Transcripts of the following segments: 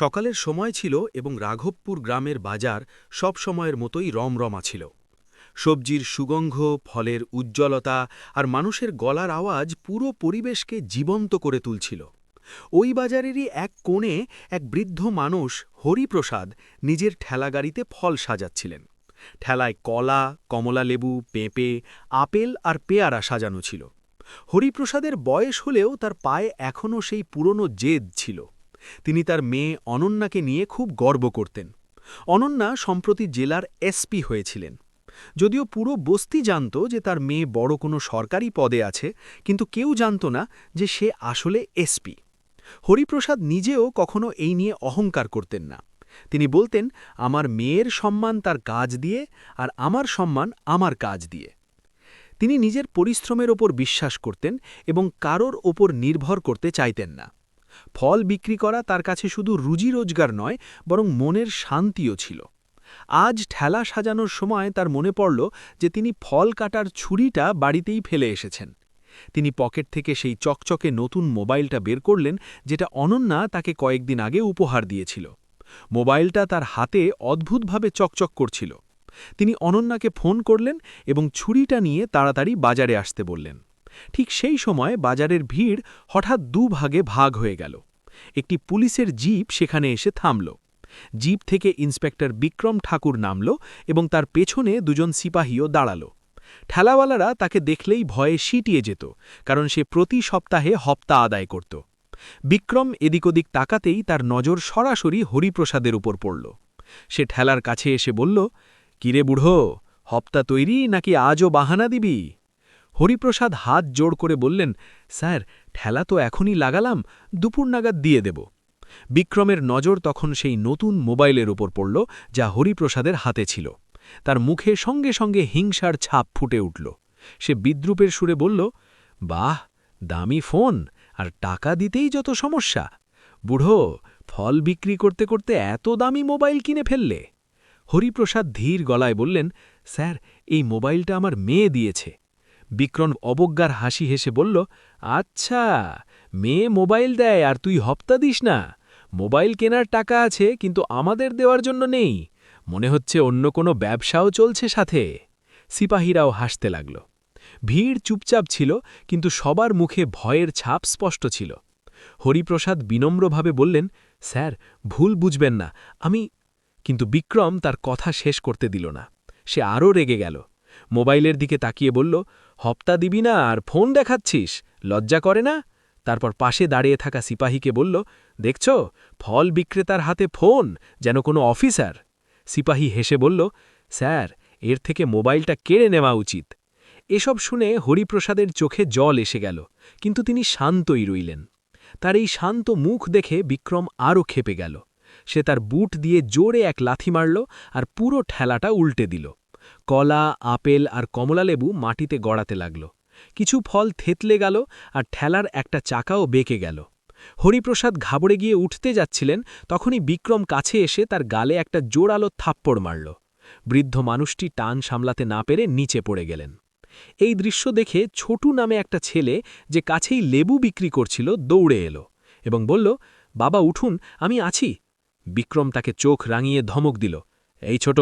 সকালের সময় ছিল এবং রাঘবপুর গ্রামের বাজার সব সময়ের মতোই রমরমা ছিল। সবজির সুগন্ধ, ফলের উজ্জ্বলতা আর মানুষের গলার আওয়াজ পুরো পরিবেশকে জীবন্ত করে তুলছিল। ওই বাজারেরই এক কোণে এক বৃদ্ধ মানুষ হরিপ্রসাদ নিজের ঠেলাগাড়িতে ফল সাজাচ্ছিলেন। ঠেলায় কলা, কমলা লেবু, পেঁপে, আপেল আর পেয়ারা সাজানো ছিল। হরিপ্রসাদের বয়স হলেও তার পায়ে এখনও সেই পুরনো জেদ ছিল। তিনি তার মেয়ে অনন্যাকে নিয়ে খুব গর্ব করতেন। অনন্যা সম্প্রতি জেলার এসপি হয়েছিলেন। যদিও পুরো বস্তি জানত যে তার মেয়ে বড় কোনো সরকারি পদে আছে, কিন্তু কেউ জানত না যে সে আসলে এসপি। হরিপ্রসাদ নিজেও কখনো এই নিয়ে অহংকার করতেন না। তিনি বলতেন, আমার মেয়ের সম্মান তার কাজ দিয়ে আর আমার সম্মান আমার কাজ দিয়ে। তিনি নিজের পরিশ্রমের ওপর বিশ্বাস করতেন এবং কারোর ওপর নির্ভর করতে চাইতেন না। ফল বিক্রি করা তার কাছে শুধু রুজি রোজগার নয়, বরং মনের শান্তিও ছিল। আজ ঠেলা সাজানোর সময় তার মনে পড়ল যে তিনি ফল কাটার ছুরিটা বাড়িতেই ফেলে এসেছেন। তিনি পকেট থেকে সেই চকচকে নতুন মোবাইলটা বের করলেন, যেটা অনন্যা তাকে কয়েকদিন আগে উপহার দিয়েছিল। মোবাইলটা তার হাতে অদ্ভুতভাবে চকচক করছিল। তিনি অনন্যাকে ফোন করলেন এবং ছুরিটা নিয়ে তাড়াতাড়ি বাজারে আসতে বললেন। ঠিক সেই সময় বাজারের ভিড় হঠাৎ দুভাগে ভাগ হয়ে গেল। একটি পুলিশের জিপ সেখানে এসে থামল। জিপ থেকে ইন্সপেক্টর বিক্রম ঠাকুর নামল এবং তার পেছনে দুজন সিপাহীও দাঁড়াল। ঠেলাওয়ালারা তাকে দেখলেই ভয়ে সিটিয়ে যেত, কারণ সে প্রতি সপ্তাহে হপ্তা আদায় করত। বিক্রম এদিক ওদিক তাকাতেই তার নজর সরাসরি হরিপ্রসাদের উপর পড়ল। সে ঠেলার কাছে এসে বলল, কিরে বুড়ো, হপ্তা তৈরি নাকি আজও বাহানা দিবি? হরিপ্রসাদ হাত জোড় করে বললেন, স্যার, ঠেলা তো এখনই লাগালাম, দুপুর নাগাদ দিয়ে দেব। বিক্রমের নজর তখন সেই নতুন মোবাইলের ওপর পড়ল, যা হরিপ্রসাদের হাতে ছিল। তার মুখে সঙ্গে সঙ্গে হিংসার ছাপ ফুটে উঠল। সে বিদ্রুপের সুরে বলল, বাহ, দামি ফোন, আর টাকা দিতেই যত সমস্যা। বুড়ো, ফল বিক্রি করতে করতে এত দামি মোবাইল কিনে ফেললে? হরিপ্রসাদ ধীর গলায় বললেন, স্যার, এই মোবাইলটা আমার মেয়ে দিয়েছে। বিক্রম অবজ্ঞার হাসি হেসে বলল আচ্ছা মেয়ে মোবাইল দেয় আর তুই হপ্তা দিস না। মোবাইল কেনার টাকা আছে, কিন্তু আমাদের দেওয়ার জন্য নেই। মনে হচ্ছে অন্য কোনো ব্যবসাও চলছে সাথে। সিপাহীরাও হাসতে লাগল। ভিড় চুপচাপ ছিল, কিন্তু সবার মুখে ভয়ের ছাপ স্পষ্ট ছিল। হরিপ্রসাদ বিনম্রভাবে বললেন, স্যার, ভুল বুঝবেন না, আমি কিন্তু বিক্রম তার কথা শেষ করতে দিল না। সে আরও রেগে গেল। মোবাইলের দিকে তাকিয়ে বলল হপ্তা দিবি না আর ফোন দেখাচ্ছিস, লজ্জা করে না? তারপর পাশে দাঁড়িয়ে থাকা সিপাহীকে বলল, দেখছ, ফল বিক্রেতার হাতে ফোন, যেন কোনো অফিসার? সিপাহী হেসে বলল, স্যার, এর থেকে মোবাইলটা কেড়ে নেওয়া উচিত। এসব শুনে হরিপ্রসাদের চোখে জল এসে গেল, কিন্তু তিনি শান্তই রইলেন। তার এই শান্ত মুখ দেখে বিক্রম আরও খেপে গেল। সে তার বুট দিয়ে জোরে এক লাথি মারল আর পুরো ঠেলাটা উল্টে দিল। কলা, আপেল আর কমলালেবু মাটিতে গড়াতে লাগল। কিছু ফল থেতলে গেল আর ঠেলার একটা চাকাও বেঁকে গেল। হরিপ্রসাদ ঘাবড়ে গিয়ে উঠতে যাচ্ছিলেন, তখনই বিক্রম কাছে এসে তার গালে একটা জোরালো থাপ্পড় মারল। বৃদ্ধ মানুষটি টান সামলাতে না পেরে নিচে পড়ে গেলেন। এই দৃশ্য দেখে ছোটু নামে একটা ছেলে যে কাছেই লেবু বিক্রি করছিল দৌড়ে এলো এবং বলল, বাবা, উঠুন, আমি আছি। বিক্রম তাকে চোখ রাঙিয়ে ধমক দিল, এই ছোট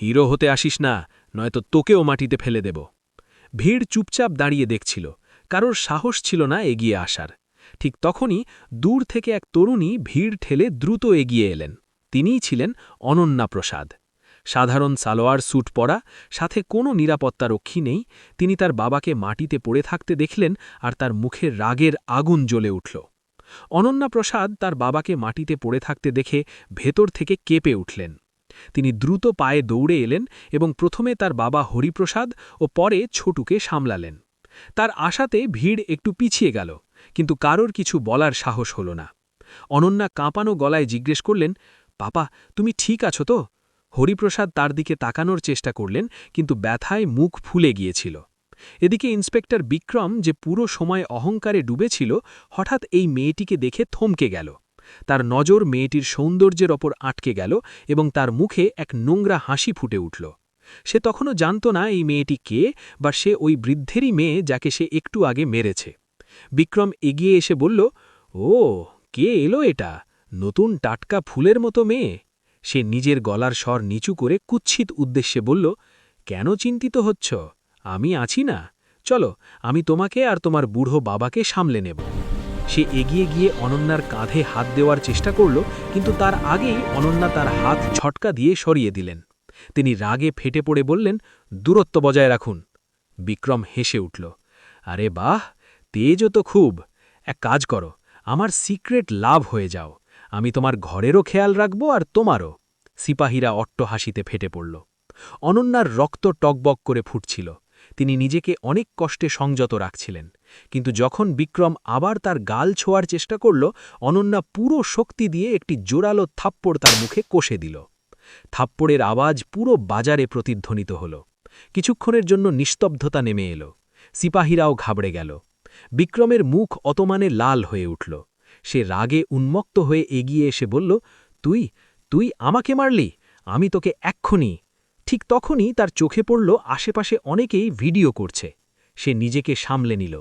হিরো হতে আসিস না, নয়তো তোকেও মাটিতে ফেলে দেব। ভিড় চুপচাপ দাঁড়িয়ে দেখছিল, কারোর সাহস ছিল না এগিয়ে আসার। ঠিক তখনই দূর থেকে এক তরুণী ভিড় ঠেলে দ্রুত এগিয়ে এলেন। তিনিই ছিলেন অনন্যা প্রসাদ। সাধারণ সালোয়ার স্যুট পরা, সাথে কোনো নিরাপত্তারক্ষী নেই, তিনি তার বাবাকে মাটিতে পড়ে থাকতে দেখলেন আর তার মুখে রাগের আগুন জ্বলে উঠল। অনন্যা প্রসাদ তার বাবাকে মাটিতে পড়ে থাকতে দেখে ভেতর থেকে কেঁপে উঠলেন। তিনি দ্রুত পায়ে দৌড়ে এলেন এবং প্রথমে তার বাবা হরিপ্রসাদ ও পরে ছোটুকে সামলালেন। তার আশাতে ভিড় একটু পিছিয়ে গেল, কিন্তু কারোর কিছু বলার সাহস হল না। অনন্যা কাঁপানো গলায় জিজ্ঞেস করলেন পাপা তুমি ঠিক আছো তো? হরিপ্রসাদ তার দিকে তাকানোর চেষ্টা করলেন, কিন্তু ব্যথায় মুখ ফুলে গিয়েছিল। এদিকে ইন্সপেক্টর বিক্রম যে পুরো সময় অহংকারে ডুবেছিল, হঠাৎ এই মেয়েটিকে দেখে থমকে গেল। তার নজর মেয়েটির সৌন্দর্যের ওপর আটকে গেল এবং তার মুখে এক নোংরা হাসি ফুটে উঠল। সে তখনও জানত না এই মেয়েটি কে বা সে ওই বৃদ্ধেরই মেয়ে যাকে সে একটু আগে মেরেছে। বিক্রম এগিয়ে এসে বলল, ও, কে এলো এটা? নতুন টাটকা ফুলের মতো মেয়ে? সে নিজের গলার স্বর নিচু করে কুচ্ছিত উদ্দেশ্যে বলল, কেন চিন্তিত হচ্ছ? আমি আছি না। চলো, আমি তোমাকে আর তোমার বুড়ো বাবাকে সামলে নেব। সে এগিয়ে গিয়ে অনন্যার কাঁধে হাত দেওয়ার চেষ্টা করল, কিন্তু তার আগেই অনন্যা তার হাত ছটকা দিয়ে সরিয়ে দিলেন। তিনি রাগে ফেটে পড়ে বললেন, দূরত্ব বজায় রাখুন। বিক্রম হেসে উঠল, আরে বাহ তেজও তো খুব। এক কাজ করো, আমার সিক্রেট লাভ হয়ে যাও। আমি তোমার ঘরেরও খেয়াল রাখব আর তোমারও। সিপাহীরা অট্ট হাসিতে ফেটে পড়ল। অনন্যার রক্ত টকবক করে ফুটছিল। তিনি নিজেকে অনেক কষ্টে সংযত রাখছিলেন। কিন্তু যখন বিক্রম আবার তার গাল ছোঁয়ার চেষ্টা করল, অনন্যা পুরো শক্তি দিয়ে একটি জোরালো থাপ্পড় তার মুখে কষে দিল। থাপ্পড়ের আওয়াজ পুরো বাজারে প্রতিধ্বনিত হল। কিছুক্ষণের জন্য নিস্তব্ধতা নেমে এলো। সিপাহীরাও ঘাবড়ে গেল। বিক্রমের মুখ অতমানে লাল হয়ে উঠল। সে রাগে উন্মক্ত হয়ে এগিয়ে এসে বলল, তুই তুই আমাকে মারলি? আমি তোকে এক্ষুনি। ঠিক তখনই তার চোখে পড়ল আশেপাশে অনেকেই ভিডিও করছে। সে নিজেকে সামলে নিল।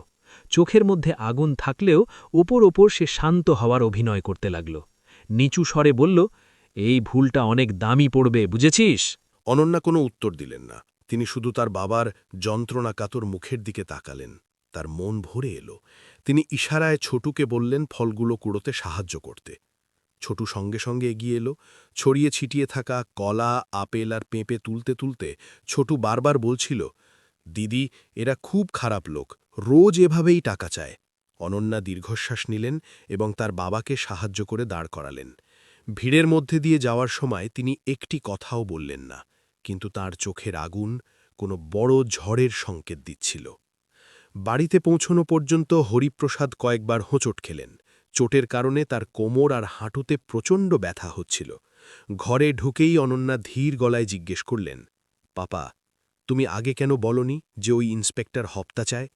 চোখের মধ্যে আগুন থাকলেও ওপর ওপর সে শান্ত হওয়ার অভিনয় করতে লাগল। নিচু স্বরে বলল, এই ভুলটা অনেক দামি পড়বে, বুঝেছিস? অনন্যা কোনো উত্তর দিলেন না। তিনি শুধু তার বাবার যন্ত্রণাকাতর মুখের দিকে তাকালেন। তার মন ভরে এলো। তিনি ইশারায় ছোটুকে বললেন ফলগুলো কুড়োতে সাহায্য করতে। ছোটু সঙ্গে সঙ্গে এগিয়ে এলো। ছড়িয়ে ছিটিয়ে থাকা কলা, আপেল আর পেঁপে তুলতে তুলতে ছোটু বারবার বলছিল, দিদি, এরা খুব খারাপ লোক। রোজ এভাবেই টাকা চায়। অনন্যা দীর্ঘশ্বাস নিলেন এবং তার বাবাকে সাহায্য করে দাঁড় করালেন। ভিড়ের মধ্যে দিয়ে যাওয়ার সময় তিনি একটি কথাও বললেন না, কিন্তু তার চোখের আগুন কোনো বড় ঝড়ের সংকেত দিচ্ছিল। বাড়িতে পৌঁছনো পর্যন্ত হরিপ্রসাদ কয়েকবার হোঁচট খেলেন। চোটের কারণে তার কোমর আর হাঁটুতে প্রচণ্ড ব্যথা হচ্ছিল। ঘরে ঢুকেই অনন্যা ধীর গলায় জিজ্ঞেস করলেন, পাপা, তুমি আগে কেন বলনি যে ওই ইন্সপেক্টর হপ্তা চায়?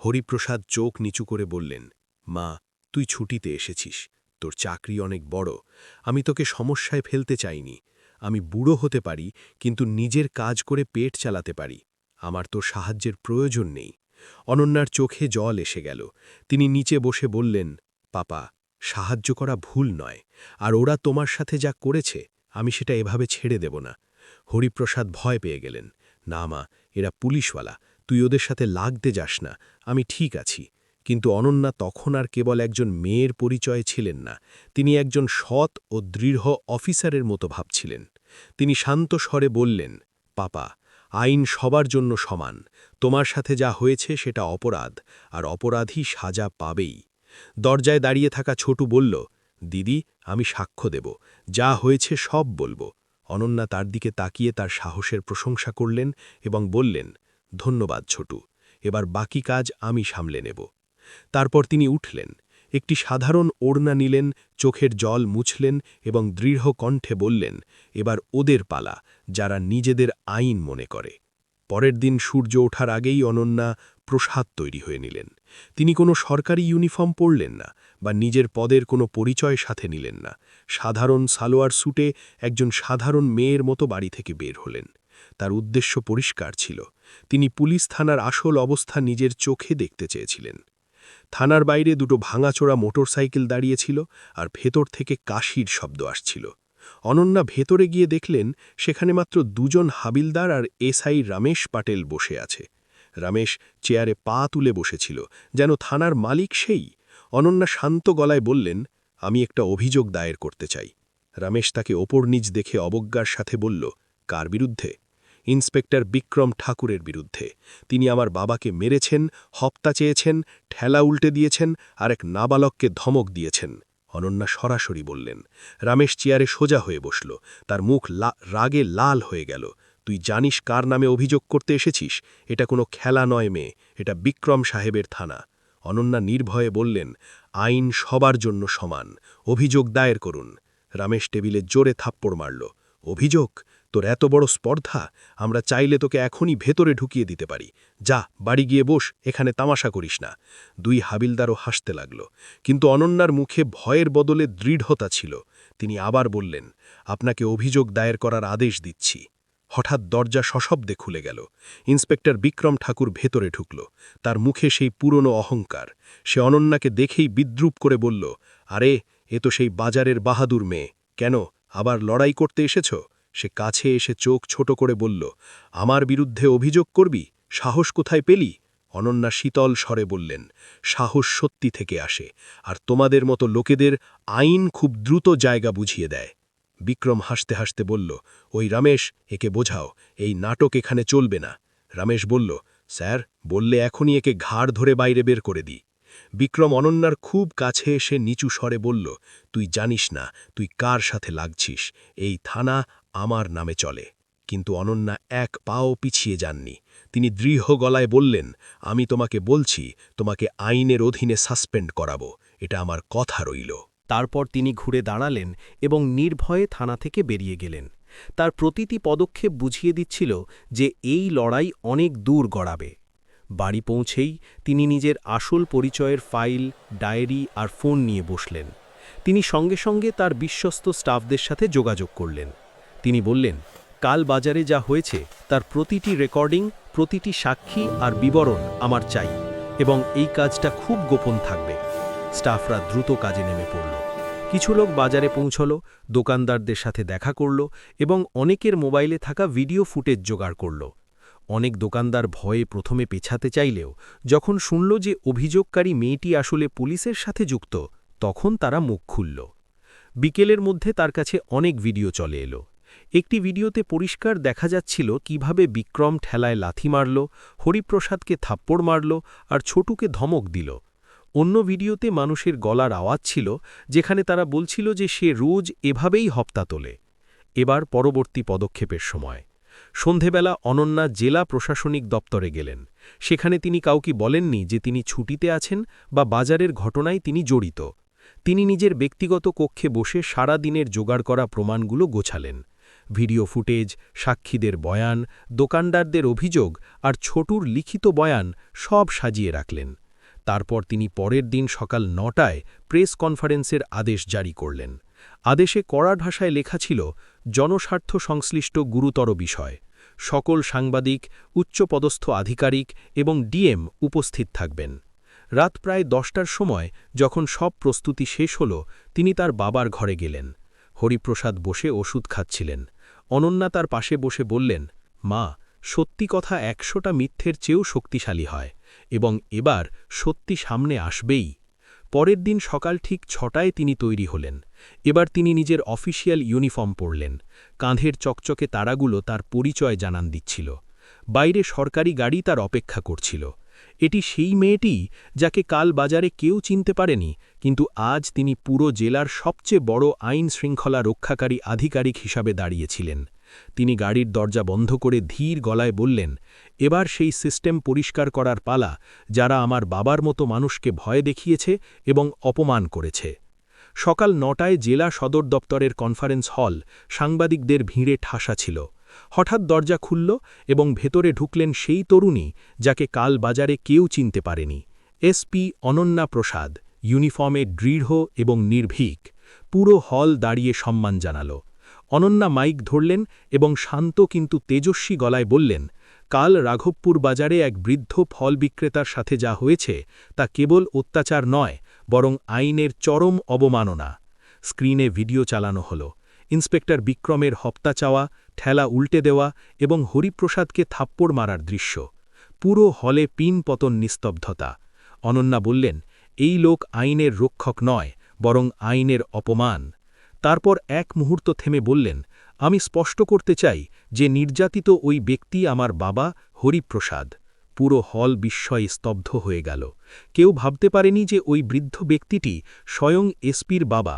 হরিপ্রসাদ চোখ নিচু করে বললেন, মা, তুই ছুটিতে এসেছিস। তোর চাকরি অনেক বড়। আমি তোকে সমস্যায় ফেলতে চাইনি। আমি বুড়ো হতে পারি, কিন্তু নিজের কাজ করে পেট চালাতে পারি। আমার তোর সাহায্যের প্রয়োজন নেই। অনন্যার চোখে জল এসে গেল। তিনি নিচে বসে বললেন, পাপা, সাহায্য করা ভুল নয়। আর ওরা তোমার সাথে যা করেছে, আমি সেটা এভাবে ছেড়ে দেব না। হরিপ্রসাদ ভয় পেয়ে গেলেন, না মা, এরা পুলিশওয়ালা। তুই ওদের সাথে লাগতে যাস না, আমি ঠিক আছি। কিন্তু অনন্যা তখন আর কেবল একজন মেয়ের পরিচয় ছিলেন না, তিনি একজন সৎ ও দৃঢ় অফিসারের মতো ভাবছিলেন। তিনি শান্ত স্বরে বললেন, পাপা, আইন সবার জন্য সমান। তোমার সাথে যা হয়েছে সেটা অপরাধ, আর অপরাধী সাজা পাবেই। দরজায় দাঁড়িয়ে থাকা ছোটু বলল, দিদি, আমি সাক্ষ্য দেব। যা হয়েছে সব বলব। অনন্যা তার দিকে তাকিয়ে তার সাহসের প্রশংসা করলেন এবং বললেন ধন্যবাদ ছোটু, এবার বাকি কাজ আমি সামলে নেব। তারপর তিনি উঠলেন, একটি সাধারণ ওড়না নিলেন, চোখের জল মুছলেন এবং দৃঢ় কণ্ঠে বললেন, এবার ওদের পালা, যারা নিজেদের আইন মনে করে। পরের দিন সূর্য ওঠার আগেই অনন্যা প্রসাদ তৈরি হয়ে নিলেন। তিনি কোনো সরকারি ইউনিফর্ম পরলেন না বা নিজের পদের কোনো পরিচয় সাথে নিলেন না। সাধারণ সালোয়ার স্যুটে একজন সাধারণ মেয়ের মতো বাড়ি থেকে বের হলেন। তার উদ্দেশ্য পরিষ্কার ছিল। তিনি পুলিশ থানার আসল অবস্থা নিজের চোখে দেখতে চেয়েছিলেন। থানার বাইরে দুটো ভাঙাচোরা মোটরসাইকেল দাঁড়িয়েছিল আর ভেতর থেকে কাশির শব্দ আসছিল। অনন্যা ভেতরে গিয়ে দেখলেন সেখানে মাত্র দুজন হাবিলদার আর এসআই রমেশ পাটেল বসে আছে। রমেশ চেয়ারে পা তুলে বসেছিল, যেন থানার মালিক সেই। অনন্যা শান্ত গলায় বললেন, আমি একটা অভিযোগ দায়ের করতে চাই। রমেশ তাকে ওপর নিচ দেখে অবজ্ঞার সাথে বলল, কার বিরুদ্ধে? ইন্সপেক্টর বিক্রম ঠাকুরের বিরুদ্ধে। তিনি আমার বাবাকে মেরেছেন, হপ্তা চেয়েছেন, ঠেলা উল্টে দিয়েছেন আর এক নাবালককে ধমক দিয়েছেন। অনন্যা সরাসরি বললেন, রামেশ চেয়ারে সোজা হয়ে বসল। তার মুখ রাগে লাল হয়ে গেল। তুই জানিস কার নামে অভিযোগ করতে এসেছিস? এটা কোনো খেলা নয় মেয়ে, এটা বিক্রম সাহেবের থানা। অনন্যা নির্ভয়ে বললেন, আইন সবার জন্য সমান। অভিযোগ দায়ের করুন। রামেশ টেবিলে জোরে থাপ্পড় মারল, অভিযোগ? তোর এত বড় স্পর্ধা, আমরা চাইলে তোকে এখনই ভেতরে ঢুকিয়ে দিতে পারি। যা, বাড়ি গিয়ে বস, এখানে তামাশা করিস না। দুই হাবিলদারও হাসতে লাগল, কিন্তু অনন্যার মুখে ভয়ের বদলে দৃঢ়তা ছিল। তিনি আবার বললেন, আপনাকে অভিযোগ দায়ের করার আদেশ দিচ্ছি। হঠাৎ দরজা সশব্দে খুলে গেল। ইন্সপেক্টর বিক্রম ঠাকুর ভেতরে ঢুকল। তার মুখে সেই পুরনো অহংকার। সে অনন্যাকে দেখেই বিদ্রুপ করে বলল, আরে, এ তো সেই বাজারের বাহাদুর মেয়ে। কেন, আবার লড়াই করতে এসেছ? সে কাছে এসে চোখ ছোট করে বলল, আমার বিরুদ্ধে অভিযোগ করবি? সাহস কোথায় পেলি? অনন্যা শীতল স্বরে বললেন, সাহস সত্যি থেকে আসে, আর তোমাদের মতো লোকেদের আইন খুব দ্রুত জায়গা বুঝিয়ে দেয়। বিক্রম হাসতে হাসতে বলল, ওই রমেশ, একে বোঝাও, এই নাটক এখানে চলবে না। রমেশ বলল, স্যার, বললে এখনই একে ঘাড় ধরে বাইরে বের করে দিই। বিক্রম অনন্যার খুব কাছে এসে নিচু স্বরে বলল, তুই জানিস না, তুই কার সাথে লাগছিস? এই থানা আমার নামে চলে। কিন্তু অনন্যা এক পাও পিছিয়ে যাননি। তিনি দৃঢ় গলায় বললেন, আমি তোমাকে বলছি, তোমাকে আইনের অধীনে সাসপেন্ড করাবো। এটা আমার কথা রইল। তারপর তিনি ঘুরে দাঁড়ালেন এবং নির্ভয়ে থানা থেকে বেরিয়ে গেলেন। তার প্রতিটি পদক্ষেপ বুঝিয়ে দিচ্ছিল যে এই লড়াই অনেক দূর গড়াবে। বাড়ি পৌঁছেই তিনি নিজের আসল পরিচয়ের ফাইল, ডায়েরি আর ফোন নিয়ে বসলেন। তিনি সঙ্গে সঙ্গে তার বিশ্বস্ত স্টাফদের সাথে যোগাযোগ করলেন। তিনি বললেন, কাল বাজারে যা হয়েছে তার প্রতিটি রেকর্ডিং, প্রতিটি সাক্ষী আর বিবরণ আমার চাই এবং এই কাজটা খুব গোপন থাকবে। স্টাফরা দ্রুত কাজে নেমে পড়ল। কিছু লোক বাজারে পৌঁছল, দোকানদারদের সাথে দেখা করল এবং অনেকের মোবাইলে থাকা ভিডিও ফুটেজ জোগাড় করল। অনেক দোকানদার ভয়ে প্রথমে পেছাতে চাইলেও যখন শুনল যে অভিযোগকারী মেয়েটি আসলে পুলিশের সাথে যুক্ত, তখন তারা মুখ খুলল। বিকেলের মধ্যে তার কাছে অনেক ভিডিও চলে এলো। একটি ভিডিওতে পরিষ্কার দেখা যাচ্ছিল কীভাবে বিক্রম ঠেলায় লাথি মারল, হরিপ্রসাদকে থাপ্পড় মারল আর ছোটুকে ধমক দিল। অন্য ভিডিওতে মানুষের গলার আওয়াজ ছিল, যেখানে তারা বলছিল যে সে রোজ এভাবেই হপ্তা তোলে। এবার পরবর্তী পদক্ষেপের সময়। সন্ধেবেলা অনন্যা জেলা প্রশাসনিক দপ্তরে গেলেন। সেখানে তিনি কাউকে বলেননি যে তিনি ছুটিতে আছেন বা বাজারের ঘটনায় তিনি জড়িত। তিনি নিজের ব্যক্তিগত কক্ষে বসে সারা দিনের জোগাড় করা প্রমাণগুলো গোছালেন। ভিডিও ফুটেজ, সাক্ষীদের বয়ান, দোকানদারদের অভিযোগ আর ছোটুর লিখিত বয়ান সব সাজিয়ে রাখলেন। তারপর তিনি পরের দিন সকাল নটায় প্রেস কনফারেন্সের আদেশ জারি করলেন। আদেশে কড়া ভাষায় লেখা ছিল, জনস্বার্থ সংশ্লিষ্ট গুরুতর বিষয়। সকল সাংবাদিক, উচ্চপদস্থ আধিকারিক এবং ডিএম উপস্থিত থাকবেন। রাত প্রায় দশটার সময় যখন সব প্রস্তুতি শেষ হল, তিনি তার বাবার ঘরে গেলেন। হরিপ্রসাদ বসে ওষুধ খাচ্ছিলেন। অনন্যা তার পাশে বসে বললেন, মা, সত্যি কথা একশোটা মিথ্যের চেয়েও শক্তিশালী হয়, এবং এবার সত্যি সামনে আসবেই। পরের দিন সকাল ঠিক ছটায় তিনি তৈরি হলেন। এবার তিনি নিজের অফিসিয়াল ইউনিফর্ম পরলেন। কাঁধের চকচকে তারাগুলো তার পরিচয় জানান দিচ্ছিল। বাইরে সরকারি গাড়ি তার অপেক্ষা করছিল। এটি সেই মেয়েটি যাকে কাল বাজারে কেউ চিনতে পারেনি, কিন্তু আজ তিনি পুরো জেলার সবচেয়ে বড় আইন শৃঙ্খলা রক্ষাকারী আধিকারিক হিসাবে দাঁড়িয়েছিলেন। তিনি গাড়ির দরজা বন্ধ করে ধীর গলায় বললেন, এবার সেই সিস্টেম পরিষ্কার করার পালা, যারা আমার বাবার মতো মানুষকে ভয় দেখিয়েছে এবং অপমান করেছে। সকাল নটায় জেলা সদর দপ্তরের কনফারেন্স হল, সাংবাদিকদের ভিড়ে ঠাসা ছিল। হঠাৎ দরজা খুলল এবং ভেতরে ঢুকলেন সেই তরুণী যাকে কাল বাজারে কেউ চিনতে পারেনি। এসপি অনন্যা প্রসাদ, ইউনিফর্মে দৃঢ় এবং নির্ভীক, পুরো হল দাঁড়িয়ে সম্মান জানাল। অনন্যা মাইক ধরলেন এবং শান্ত কিন্তু তেজস্বী গলায় বললেন, কাল রাঘবপুর বাজারে এক বৃদ্ধ ফল বিক্রেতার সাথে যা হয়েছে তা কেবল অত্যাচার নয়, বরং আইনের চরম অবমাননা। স্ক্রিনে ভিডিও চালানো হল। ইন্সপেক্টর বিক্রমের হপ্তা চাওয়া, ঠেলা উল্টে দেওয়া এবং হরিপ্রসাদকে থাপ্পড় মারার দৃশ্য। পুরো হলে পিন পতন নিস্তব্ধতা। অনন্যা বললেন, এই লোক আইনের রক্ষক নয়, বরং আইনের অপমান। তারপর এক মুহূর্ত থেমে বললেন, আমি স্পষ্ট করতে চাই যে নির্যাতিত ওই ব্যক্তি আমার বাবা হরিপ্রসাদ। পুরো হল বিস্ময়ে স্তব্ধ হয়ে গেল। কেউ ভাবতে পারেনি যে ওই বৃদ্ধ ব্যক্তিটি স্বয়ং এসপির বাবা।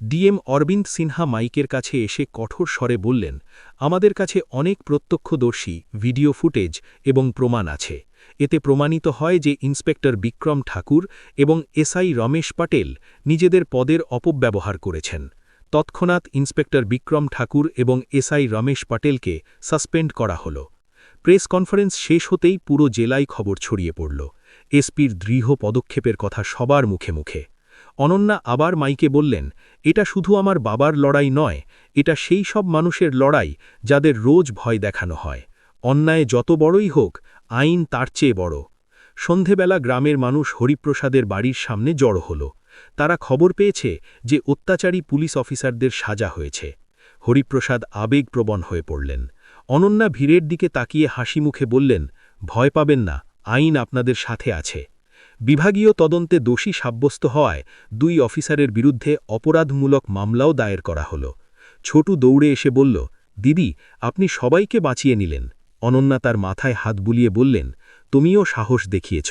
ডিএম অরবিন্দ সিনহা মাইকের কাছে এসে কঠোর স্বরে বললেন, আমাদের কাছে অনেক প্রত্যক্ষদর্শী, ভিডিও ফুটেজ এবং প্রমাণ আছে। এতে প্রমাণিত হয় যে ইন্সপেক্টর বিক্রম ঠাকুর এবং এসআই রমেশ পাটেল নিজেদের পদের অপব্যবহার করেছেন। তৎক্ষণাৎ ইন্সপেক্টর বিক্রম ঠাকুর এবং এসআই রমেশ পাটেলকে সাসপেন্ড করা হল। প্রেস কনফারেন্স শেষ হতেই পুরো জেলায় খবর ছড়িয়ে পড়ল। এসপির দৃঢ় পদক্ষেপের কথা সবার মুখে মুখে। অনন্যা আবার মাইকে বললেন, এটা শুধু আমার বাবার লড়াই নয়, এটা সেই সব মানুষের লড়াই যাদের রোজ ভয় দেখানো হয়। অন্যায় যত বড়ই হোক, আইন তার চেয়ে বড়। সন্ধেবেলা গ্রামের মানুষ হরিপ্রসাদের বাড়ির সামনে জড়ো হল। তারা খবর পেয়েছে যে অত্যাচারী পুলিশ অফিসারদের সাজা হয়েছে। হরিপ্রসাদ আবেগপ্রবণ হয়ে পড়লেন। অনন্যা ভিড়ের দিকে তাকিয়ে হাসি মুখে বললেন, ভয় পাবেন না, আইন আপনাদের সাথে আছে। বিভাগীয় তদন্তে দোষী সাব্যস্ত হওয়ায় দুই অফিসারের বিরুদ্ধে অপরাধমূলক মামলাও দায়ের করা হল। ছোটু দৌড়ে এসে বলল, দিদি, আপনি সবাইকে বাঁচিয়ে নিলেন। অনন্যা তার মাথায় হাত বুলিয়ে বললেন, তুমিও সাহস দেখিয়েছ।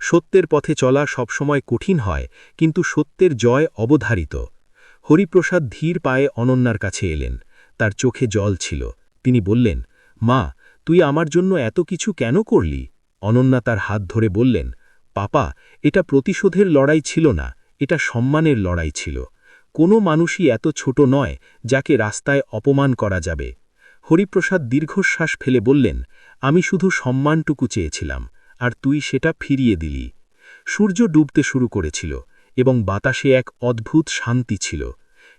সত্যের পথে চলা সবসময় কঠিন হয়, কিন্তু সত্যের জয় অবধারিত। হরিপ্রসাদ ধীর পায়ে অনন্যার কাছে এলেন। তার চোখে জল ছিল। তিনি বললেন, মা, তুই আমার জন্য এত কিছু কেন করলি? অনন্যা তার হাত ধরে বললেন পাপা, এটা প্রতিশোধের লড়াই ছিল না, এটা সম্মানের লড়াই ছিল। কোনো মানুষই এত ছোট নয়, যাকে রাস্তায় অপমান করা যাবে। হরিপ্রসাদ দীর্ঘশ্বাস ফেলে বললেন, আমি শুধু সম্মানটুকু চেয়েছিলাম, আর তুই সেটা ফিরিয়ে দিলি। সূর্য ডুবতে শুরু করেছিল, এবং বাতাসে এক অদ্ভুত শান্তি ছিল।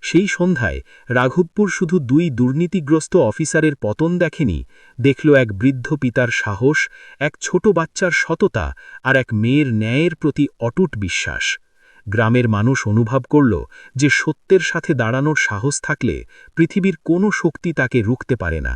সেই সন্ধ্যায় রাঘবপুর শুধু দুই দুর্নীতিগ্রস্ত অফিসারের পতন দেখেনি, দেখল এক বৃদ্ধ পিতার সাহস, এক ছোট বাচ্চার সততা আর এক মেয়ের ন্যায়ের প্রতি অটুট বিশ্বাস। গ্রামের মানুষ অনুভব করল যে সত্যের সাথে দাঁড়ানোর সাহস থাকলে পৃথিবীর কোনো শক্তি তাকে রুখতে পারে না।